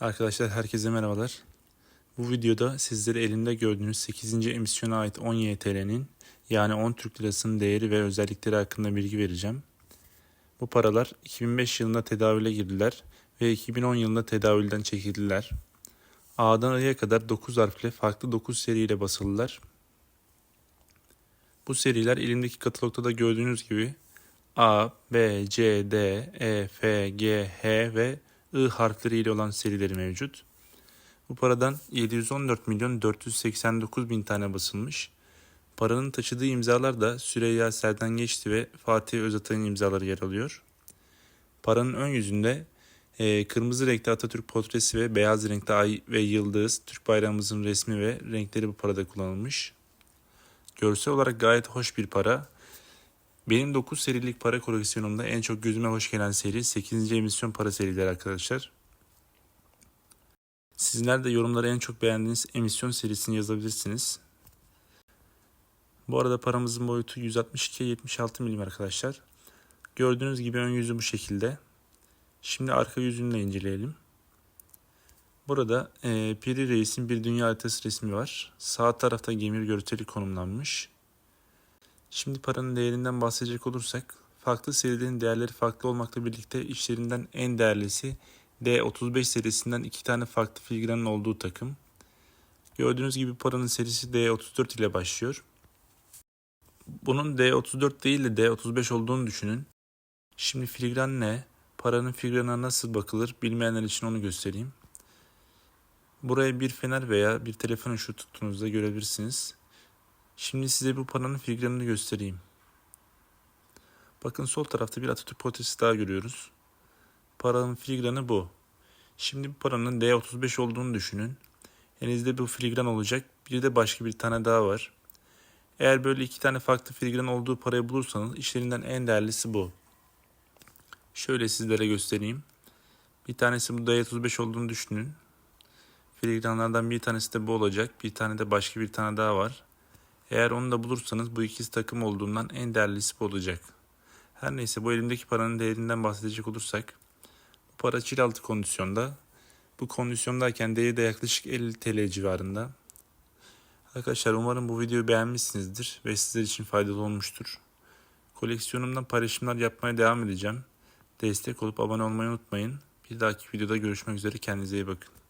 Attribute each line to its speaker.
Speaker 1: Arkadaşlar herkese merhabalar. Bu videoda sizlere elimde gördüğünüz 8. emisyona ait 10 YTL'nin yani 10 Türk Lirası'nın değeri ve özellikleri hakkında bilgi vereceğim. Bu paralar 2005 yılında tedavüle girdiler ve 2010 yılında tedavülden çekildiler. A'dan I'ya kadar 9 harfle farklı 9 seriyle basılılar. Bu seriler elimdeki katalogda da gördüğünüz gibi A, B, C, D, E, F, G, H ve I harfleriyle olan serileri mevcut. Bu paradan 714 milyon 489 bin tane basılmış. Paranın taşıdığı imzalar da Süreyya Serden Geçti ve Fatih Özatay'ın imzaları yer alıyor. Paranın ön yüzünde e, kırmızı renkte Atatürk portresi ve beyaz renkte ay ve yıldız, Türk bayrağımızın resmi ve renkleri bu parada kullanılmış. Görsel olarak gayet hoş bir para. Benim 9 serilik para koleksiyonumda en çok gözüme hoş gelen seri 8. emisyon para serileri arkadaşlar. Sizler de yorumlara en çok beğendiğiniz emisyon serisini yazabilirsiniz. Bu arada paramızın boyutu 162'ye 76 milim arkadaşlar. Gördüğünüz gibi ön yüzü bu şekilde. Şimdi arka yüzünü de inceleyelim. Burada e, Piri Reis'in bir dünya haritası resmi var. Sağ tarafta gemir görseli konumlanmış. Şimdi paranın değerinden bahsedecek olursak farklı serilerin değerleri farklı olmakla birlikte içlerinden en değerlisi D35 serisinden iki tane farklı filigranın olduğu takım. Gördüğünüz gibi paranın serisi D34 ile başlıyor. Bunun D34 değil de D35 olduğunu düşünün. Şimdi filigran ne? Paranın filigranına nasıl bakılır bilmeyenler için onu göstereyim. Buraya bir fener veya bir telefon ışığı tuttuğunuzda görebilirsiniz. Şimdi size bu paranın filigranını göstereyim. Bakın sol tarafta bir Atatürk portresi daha görüyoruz. Paranın filigranı bu. Şimdi bu paranın D35 olduğunu düşünün. Elinizde bu filigran olacak. Bir de başka bir tane daha var. Eğer böyle iki tane farklı filigran olduğu parayı bulursanız işlerinden en değerlisi bu. Şöyle sizlere göstereyim. Bir tanesi bu D35 olduğunu düşünün. Filigranlardan bir tanesi de bu olacak. Bir tane de başka bir tane daha var. Eğer onu da bulursanız bu ikisi takım olduğundan en değerlisi bu olacak. Her neyse bu elimdeki paranın değerinden bahsedecek olursak bu para çil altı kondisyonda. Bu kondisyondayken değeri de yaklaşık 50 TL civarında. Arkadaşlar umarım bu videoyu beğenmişsinizdir ve sizler için faydalı olmuştur. Koleksiyonumdan paylaşımlar yapmaya devam edeceğim. Destek olup abone olmayı unutmayın. Bir dahaki videoda görüşmek üzere kendinize iyi bakın.